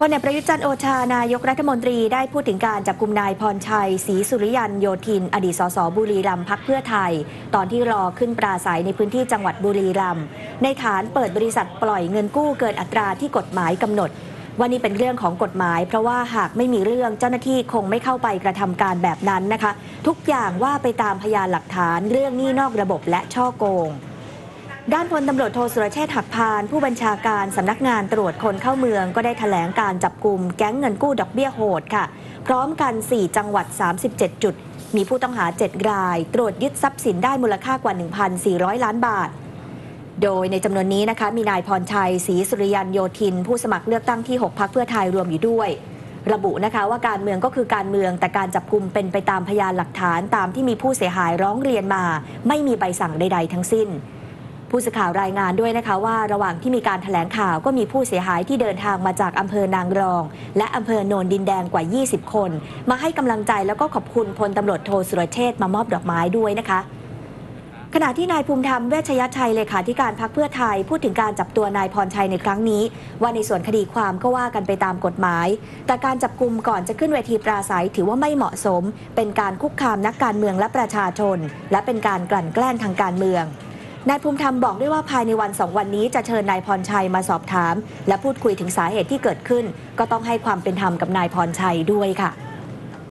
พลเอกประยุทธ์จันทร์โอชานายกรัฐมนตรีได้พูดถึงการจับกลุ่มนายพรชัยศรีสุริยันโยธิน อดีตสสบุรีรัมย์พักเพื่อไทย ตอนที่รอขึ้นปราศัยในพื้นที่จังหวัดบุรีรัมย์ในฐานเปิดบริษัทปล่อยเงินกู้เกินอัตราที่กฎหมายกำหนดว่านี่เป็นเรื่องของกฎหมาย เพราะว่าหากไม่มีเรื่องเจ้าหน้าที่คงไม่เข้าไปกระทำการแบบนั้นนะคะ ทุกอย่างว่าไปตามพยานหลักฐานเรื่องหนี้นอกระบบและช่อโกง ด้านพลตำรวจโทสุรเชษฐ์หักพาน ผู้บัญชาการสำนักงานตรวจคนเข้าเมืองก็ได้ถแถลงการจับกลุ่มแก๊งเงินกู้ดอกเบี้ยโหดค่ะ พร้อมกัน 4 จังหวัด 37 จุด มีผู้ต้องหา 7 ราย ตรวจยึดทรัพย์สินได้มูลค่ากว่า 1,400 ล้านบาท โดยในจำนวนนี้นะคะ มีนายพรชัยศรีสุริยันโยธิน ผู้สมัครเลือกตั้งที่ 6พักเพื่อไทยรวมอยู่ด้วย ระบุนะคะว่าการเมืองก็คือการเมืองแต่การจับกลุ่มเป็นไปตามพยานหลักฐานตามที่มีผู้เสียหายร้องเรียนมา ไม่มีใบสั่งใด ๆ ทั้งสิ้น ผู้สื่อข่าวรายงานด้วยนะคะว่าระหว่างที่มีการแถลงข่าวก็มีผู้เสียหายที่เดินทางมาจากอำเภอนางรอง และอำเภอโนนดินแดงกว่า 20 คน มาให้กำลังใจแล้วก็ขอบคุณพลตำรวจโทสุรเชษฐ์มามอบดอกไม้ด้วยนะคะขณะที่นายภูมิธรรมเวชยชัยเลขาธิการพักเพื่อไทย พูดถึงการจับตัวนายพรชัยในครั้งนี้ ว่าในส่วนคดีความก็ว่ากันไปตามกฎหมาย แต่การจับกลุ่มก่อนจะขึ้นเวทีปราศัยถือว่าไม่เหมาะสม เป็นการคุกคามนักการเมืองและประชาชน และเป็นการกลั่นแกล้งทางการเมือง นายภูมิธรรมบอกด้วยว่าภายในวันสองวันนี้จะเชิญนายพรชัยมาสอบถาม และพูดคุยถึงสาเหตุที่เกิดขึ้น ก็ต้องให้ความเป็นธรรมกับนายพรชัยด้วยค่ะ